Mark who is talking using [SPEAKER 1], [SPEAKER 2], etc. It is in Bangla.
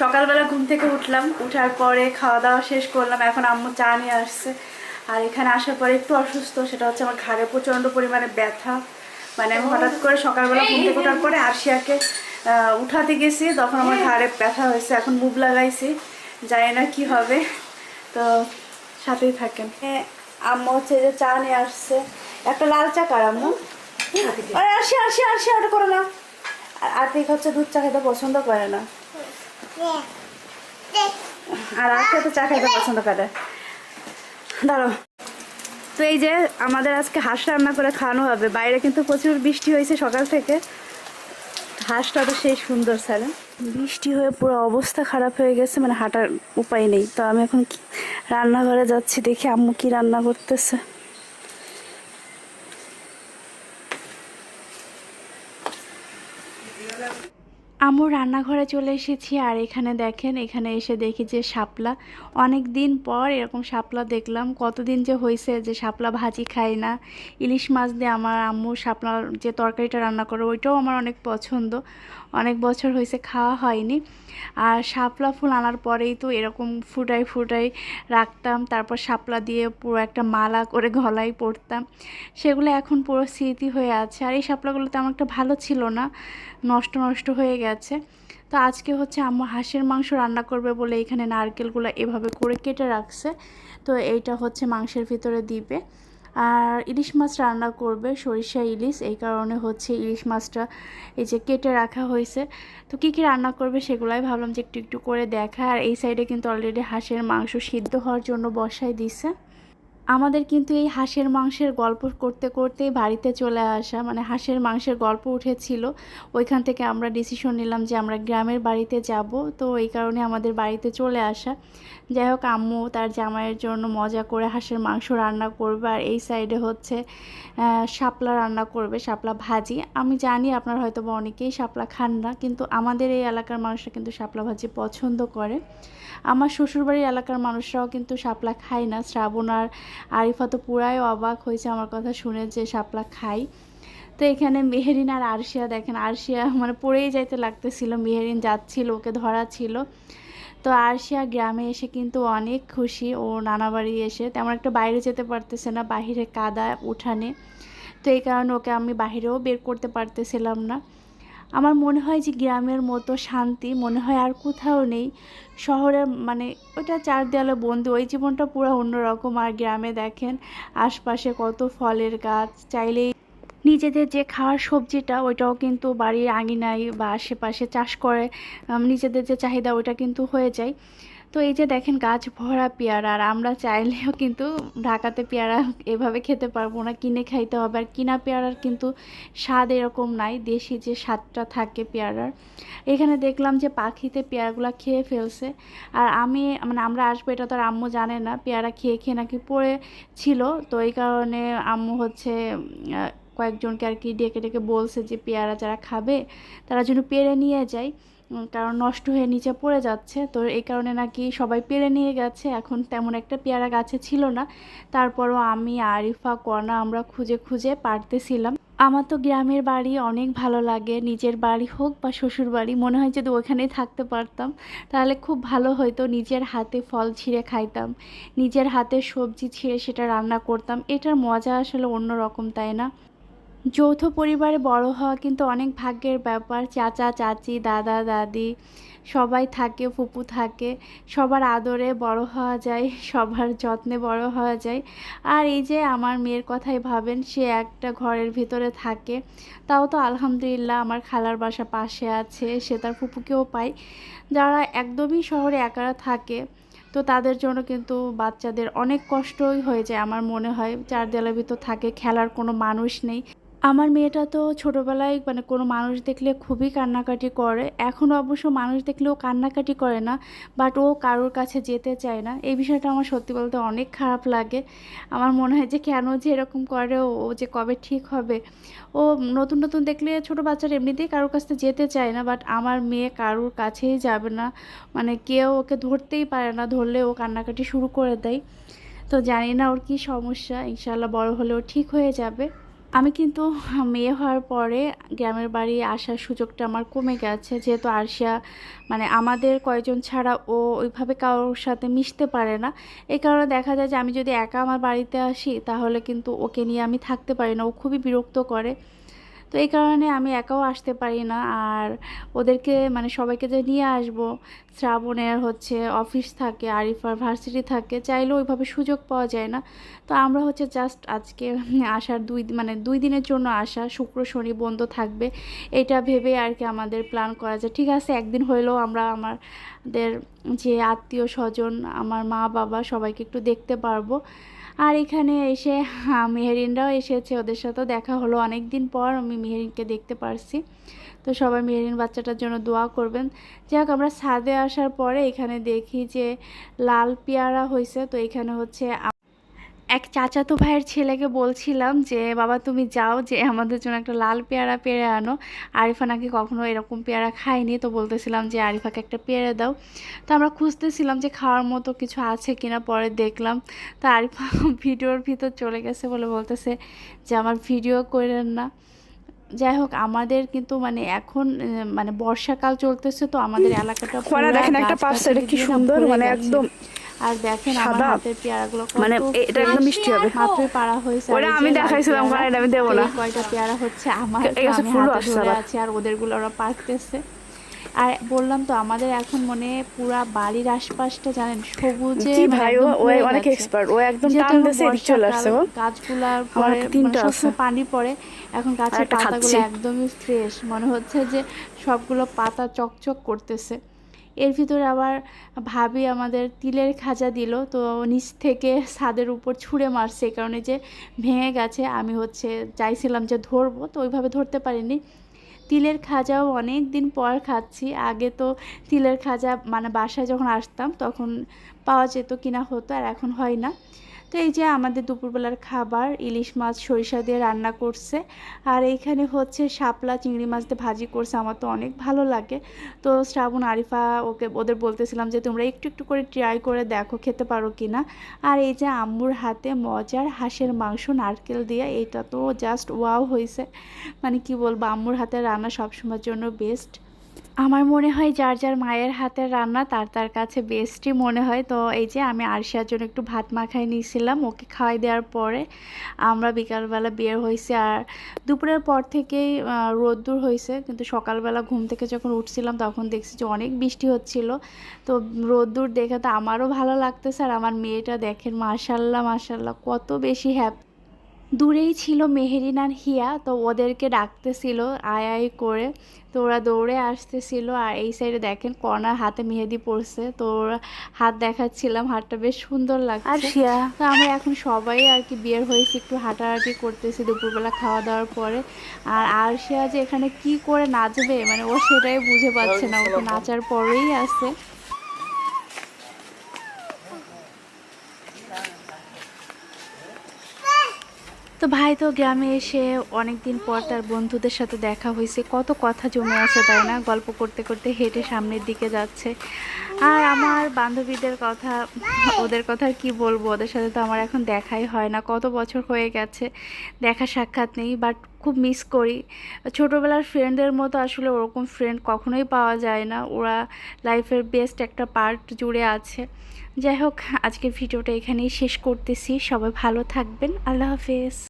[SPEAKER 1] সকালবেলা ঘুম থেকে উঠলাম উঠার পরে খাওয়া দাওয়া শেষ করলাম এখন আম্মু চা নিয়ে আসছে। আর এখানে আসার পরে একটু অসুস্থ সেটা হচ্ছে আমার ঘাড়ে প্রচণ্ড পরিমাণে ব্যথা। মানে আমি হঠাৎ করে সকালবেলা ঘুম থেকে ওঠার পরে আরশিয়াকে উঠাতে গেছি তখন আমার ঘাড়ে ব্যথা হয়েছে এখন মুভ লাগাইছি। জানি না কি হবে তো সাথেই থাকেন। আম্মু হচ্ছে যে চা নিয়ে আসছে। একটা লাল চা কার আম্মু? আরে আসি আসি আসি ওটা করো না। আর আতিক হচ্ছে দুধ চা খেতে পছন্দ করে না। আর আজকে তো চা খাইতে পছন্দ করে। দাঁড়ো তো এই যে আমাদের আজকে হাঁস রান্না করে খাওয়ানো হবে, বাইরে কিন্তু প্রচুর বৃষ্টি হয়েছে সকাল থেকে। হাঁসটা তো সেই সুন্দর, স্যার। বৃষ্টি হয়ে পুরো অবস্থা খারাপ হয়ে গেছে মানে হাঁটার উপায় নেই। তো আমি এখন রান্নাঘরে যাচ্ছি, দেখি আম্মু কি রান্না করতেছে। আমু রান্নাঘরে চলে এসেছি আর এখানে দেখেন, এখানে এসে দেখি যে শাপলা। অনেক দিন পর এরকম শাপলা দেখলাম। কতদিন যে হয়েছে যে শাপলা ভাজি খাই না। ইলিশ মাছ দিয়ে আমার আম্মু শাপলার যে তরকারিটা রান্না করে, ওইটাও আমার অনেক পছন্দ। অনেক বছর হয়েছে, খাওয়া হয়নি। আর শাপলা ফুল আনার পরেই তো এরকম ফুটাই ফুটাই রাখতাম। তারপর শাপলা দিয়ে পুরো একটা মালা করে গলায় পরতাম। সেগুলো এখন পুরো স্মৃতি হয়ে আছে। আর এই শাপলাগুলো তেমন একটা ভালো ছিল না, নষ্ট নষ্ট হয়ে গেছে। তো আজকে হচ্ছে আম্মু হাঁসের মাংস রান্না করবে বলে এখানে নারকেলগুলো এভাবে করে কেটে রাখছে। তো এইটা হচ্ছে মাংসের ভিতরে দিবে। আর ইলিশ মাছ রান্না করবে সরিষা ইলিশ, এই কারণে হচ্ছে ইলিশ মাছটা এই যে কেটে রাখা হয়েছে। তো কী কী রান্না করবে সেগুলাই ভাবলাম যে একটু একটু করে দেখা। আর এই সাইডে কিন্তু অলরেডি হাঁসের মাংস সিদ্ধ হওয়ার জন্য বসাই দিছে। আমাদের কিন্তু এই হাঁসের মাংসের গল্প করতে করতেই বাড়িতে চলে আসা মানে হাঁসের মাংসের গল্প উঠেছিল। ওইখান থেকে আমরা ডিসিশন নিলাম যে আমরা গ্রামের বাড়িতে যাব, তো এই কারণে আমাদের বাড়িতে চলে আসা। যাই হোক, আম্মু তার জামাইয়ের জন্য মজা করে হাঁসের মাংস রান্না করবে আর এই সাইডে হচ্ছে শাপলা রান্না করবে, শাপলা ভাজি। আমি জানি আপনার হয়তো বা অনেকেই শাপলা খান না, কিন্তু আমাদের এই এলাকার মানুষরা কিন্তু শাপলা ভাজি পছন্দ করে। আমার শ্বশুরবাড়ির এলাকার মানুষরাও কিন্তু শাপলা খায় না। শ্রাবণ আর আরিফা তো পুরাই অবাক হয়েছে আমার কথা শুনে যে শাপলা খাই। তো এখানে মেহেরিন আর আরশিয়া দেখেন, আরশিয়া মানে পড়েই যাইতে লাগতেছিল, মেহেরিন যাচ্ছিল, ওকে ধরা ছিল তো আরশিয়া গ্রামে এসে কিন্তু অনেক খুশি, ও নানা বাড়ি এসে, তেমন একটা বাইরে যেতে পারতেছে না বাইরে কাদা উঠানে। তো এই কারণে ওকে আমি বাইরেও বের করতে পারতেছিলাম না। আমার মনে হয় যে গ্রামের মতো শান্তি, মনে হয় আর কোথাও নেই। শহরে মানে ওটা চার দেয়ালে বন্ধু ওই জীবনটা পুরো অন্যরকম। আর গ্রামে দেখেন, আশপাশে কত ফলের গাছ, চাইলেই নিজেদের যে খাওয়ার সবজিটা, ওইটাও কিন্তু বাড়ির আঙিনায় বা আশেপাশে চাষ করে নিজেদের যে চাহিদা ওটা কিন্তু হয়ে যায়। তো এই যে দেখেন গাছ ভরা পেয়ারা, আর আমরা চাইলেও কিন্তু ঢাকাতে পেয়ারা এভাবে খেতে পারব না, কিনে খাইতে হবে। আর কিনা পেয়ারার কিন্তু স্বাদ এরকম নাই, দেশি যে স্বাদটা থাকে পেয়ারার। এখানে দেখলাম যে পাখিতে পেয়ারাগুলো খেয়ে ফেলছে। আর আমি মানে আমরা আসব, এটা তো আর আম্মু জানে না, পেয়ারা খেয়ে খেয়ে নাকি পড়ে ছিল। তো এই কারণে আম্মু হচ্ছে কয়েকজনকে আর কি ডেকে ডেকে বলছে যে পেয়ারা যারা খাবে, তারা যেন পেরে নিয়ে যায়। কারণ নষ্ট হয়ে নিচে পড়ে যাচ্ছে। তো এই কারণে নাকি সবাই পেরে নিয়ে গেছে। এখন তেমন একটা পেয়ারা গাছে ছিল না। তারপরও আমি, আরিফা, কনা আমরা খুঁজে খুঁজে পারতেছিলাম। আমার তো গ্রামের বাড়ি অনেক ভালো লাগে। নিজের বাড়ি হোক বা শ্বশুর বাড়ি, মনে হয় যদি ওখানেই থাকতে পারতাম, তাহলে খুব ভালো হতো নিজের হাতে ফল ছিঁড়ে খাইতাম। নিজের হাতে সবজি ছিঁড়ে সেটা রান্না করতাম। এটার মজা আসলে অন্য রকম তাই না? যৌথ পরিবারে বড় হওয়া কিন্তু অনেক ভাগ্যের ব্যাপার। চাচা, চাচি, দাদা, দাদি সবাই থাকে, ফুপু থাকে। সবার আদরে বড় হওয়া যায়, সবার যত্নে বড় হওয়া যায়। আর এই যে আমার মেয়ের কথাই ভাবেন, সে একটা ঘরের ভিতরে থাকে। তাও তো আলহামদুলিল্লাহ আমার খালার বাসা পাশে আছে, সে তার ফুপুকেও পায়। যারা একদমই শহরে একারা থাকে, তো তাদের জন্য কিন্তু বাচ্চাদের অনেক কষ্টই হয়ে যায় আমার মনে হয়। চার দেয়ালের ভিতর থাকে, খেলার কোনো মানুষ নেই। আমার মেয়েটা তো ছোটোবেলায় মানে কোনো মানুষ দেখলে খুবই কান্নাকাটি করে। এখন অবশ্য মানুষ দেখলেও কান্নাকাটি করে না বাট ও কারোর কাছে যেতে চায় না। এই বিষয়টা আমার সত্যি বলতে অনেক খারাপ লাগে। আমার মনে হয় যে কেন যে এরকম করে, ও ও যে কবে ঠিক হবে। ও নতুন নতুন দেখলে ছোটো বাচ্চারা এমনিতেই কারোর কাছে যেতে চায় না বাট আমার মেয়ে কারোর কাছেই যাবে না। মানে কেউ ওকে ধরতেই পারে না, ধরলে ও কান্নাকাটি শুরু করে দেয়। তো জানি না ওর কী সমস্যা ইনশাল্লাহ বড় হলে ও ঠিক হয়ে যাবে। আমি কিন্তু মেয়ে হওয়ার পরে গ্রামের বাড়ি আসার সুযোগটা আমার কমে গেছে। যেহেতু আরশিয়া মানে আমাদের কয়েকজন ছাড়া ও ওইভাবে কারোর সাথে মিশতে পারে না। এই কারণে দেখা যায় যে আমি যদি একা আমার বাড়িতে আসি, তাহলে কিন্তু ওকে নিয়ে আমি থাকতে পারি না। ও খুবই বিরক্ত করে। তো এই কারণে আমি একাও আসতে পারি না। আর ওদেরকে মানে সবাইকে যে নিয়ে আসব শ্রাবণের হচ্ছে অফিস থাকে, আরিফার ভার্সিটি থাকে, চাইলেও ওইভাবে সুযোগ পাওয়া যায় না। তো আমরা হচ্ছে জাস্ট আজকে আসার দুই মানে দুই দিনের জন্য আসা, শুক্র, শনি, বন্ধ থাকবে। এটা ভেবে আর কি আমাদের প্ল্যান করা যায়। ঠিক আছে, একদিন হইলেও আমরা আমাদের যে আত্মীয় স্বজন, আমার মা, বাবা সবাইকে একটু দেখতে পারব। আর এখানে এসে মেহেরিনরাও এসেছে, ওদের সাথেও দেখা হলো। অনেক দিন পর আমি মেহেরিনকে দেখতে পারছি। তো সবাই মেহেরিন বাচ্চাটার জন্য দোয়া করবেন। যাই হোক আমরা ছাদে আসার পরে এখানে দেখি যে লাল পেয়ারা হয়েছে তো এখানে হচ্ছে এক চাচাতো ভাইয়ের ছেলেকে বলছিলাম যে, বাবা, তুমি যাও যে আমাদের জন্য একটা লাল পেয়ারা পেরে আনো। আরিফা নাকি কখনো এরকম পেয়ারা খায়নি, তো বলতেছিলাম যে, আরিফাকে একটা পেয়ারা দাও। তো আমরা খুঁজতেছিলাম যে খাওয়ার মতো কিছু আছে কিনা, পরে দেখলাম তো আরিফা ভিডিওর ভিতর চলে গেছে বলে বলতেছে যে, আমার ভিডিও করেন না। যাই হোক আমাদের কিন্তু মানে এখন মানে বর্ষাকাল চলতেছে তো আমাদের এলাকাটা
[SPEAKER 2] খরা দেখেন একটা পার্সেল কি সুন্দর মানে একদম
[SPEAKER 1] আর দেখেন আমার হাতের পেয়ারাগুলো কত
[SPEAKER 2] মানে এটা একদম মিষ্টি হবে।
[SPEAKER 1] মাত্রই পাড়া হয়েছে। যে
[SPEAKER 2] আমি দেখাইছিলাম কারণ এটা আমি দেব না।
[SPEAKER 1] কয়টা পেয়ারা হচ্ছে আমার
[SPEAKER 2] এই ফুল
[SPEAKER 1] হাতে। আছি আর ওদেরগুলো ওরা পারতেছে আর বললাম তো আমাদের এখন মনে পুরা বাড়ির আশপাশটা জানেন সবুজে
[SPEAKER 2] ভাই ও অনেক এক্সপার্ট ও একদম টান এদিক চলে আসছে ও
[SPEAKER 1] গাছগুলার পরে
[SPEAKER 2] তিনটা
[SPEAKER 1] মানে
[SPEAKER 2] আছে।
[SPEAKER 1] পানি পড়ে এখন গাছের পাতাগুলো। একদমই ফ্রেশ মনে হচ্ছে যে সবগুলো পাতা চকচক করতেছে। এর ভিতরে আবার ভাবি আমাদের তিলের খাজা দিল তো নিচ থেকে ছাদের উপর ছুঁড়ে মারছে এই কারণে যে ভেঙে গেছে। আমি হচ্ছে চাইছিলাম যে ধরবো তো ওইভাবে ধরতে পারিনি। তিলের খাজাও অনেক দিন পর খাচ্ছি। আগে তো তিলের খাজা মানে বাসায় যখন আসতাম তখন পাওয়া যেত কিনা হতো আর এখন হয় না। তো এই যে আমাদের দুপুরবেলার খাবার, ইলিশ মাছ, সরিষা দিয়ে রান্না করছে। আর এইখানে হচ্ছে শাপলা চিংড়ি মাছ দিয়ে ভাজি করছে, আমার তো অনেক ভালো লাগে। তো শ্রাবণ, আরিফা ওকে, ওদের বলতেছিলাম যে, তোমরা একটু একটু করে ট্রাই করে দেখো, খেতে পারো কি না আর এই যে আম্মুর হাতে মজার হাঁসের মাংস, নারকেল দিয়ে এইটা তো জাস্ট ওয়াও হয়েছে মানে কি বলব, আম্মুর হাতের রান্না সবসময়ের জন্য বেস্ট আমার মনে হয় যার যার মায়ের হাতের রান্না, তার তার কাছে বেস্টই মনে হয়। তো এই যে আমি আরশিয়ার জন্য একটু ভাত মাখাই নিয়েছিলাম, ওকে খাওয়াই দেওয়ার পরে আমরা বিকালবেলা বের হয়েছি। আর দুপুরের পর থেকেই রোদ্দুর হয়েছে, কিন্তু সকালবেলা ঘুম থেকে যখন উঠছিলাম, তখন দেখছি যে অনেক বৃষ্টি হচ্ছিল। তো রোদ্দুর দেখে তো আমারও ভালো লাগতেছে, আর আমার মেয়েটা দেখেন, মাশাল্লাহ মাশাল্লাহ, কত বেশি হ্যাপি দূরেই ছিল মেহেরিন আর হিয়া তো ওদেরকে ডাকতেছিল আয় আয় করে। তো ওরা দৌড়ে আসতেছিল আর এই সাইডে দেখেন কর্নার হাতে মেহেদি পড়ছে তো ওরা হাত দেখাচ্ছিলাম হাতটা বেশ সুন্দর
[SPEAKER 2] আর
[SPEAKER 1] লাগছে
[SPEAKER 2] শিয়া
[SPEAKER 1] তো আমরা এখন সবাই আর কি বিয়ের হয়েছি একটু হাঁটাহাঁটি করতেছি দুপুরবেলা খাওয়া দাওয়ার পরে। আর আরশিয়া যে এখানে কি করে নাচবে মানে ও সেটাই বুঝে পাচ্ছে না ও তো নাচার পরেই আছে। তো ভাই তো গ্রামে এসে অনেক দিন পর তার বন্ধুদের সাথে দেখা হয়েছে। কত কথা জমে আছে তাই না? গল্প করতে করতে হেঁটে সামনের দিকে যাচ্ছে। আর আমার বান্ধবীদের কথা, ওদের কথা কি বলব? ওদের সাথে তো আমার এখন দেখাই হয় না। কত বছর হয়ে গেছে, দেখা সাক্ষাৎ নেই বাট খুব মিস করি। ছোটোবেলার ফ্রেন্ডদের মতো আসলে ওরকম ফ্রেন্ড কখনোই পাওয়া যায় না। ওরা লাইফের বেস্ট একটা পার্ট জুড়ে আছে। যাই হোক, আজকের ভিডিওটা এখানেই শেষ করতেছি। সবাই ভালো থাকবেন। আল্লাহ হাফেজ।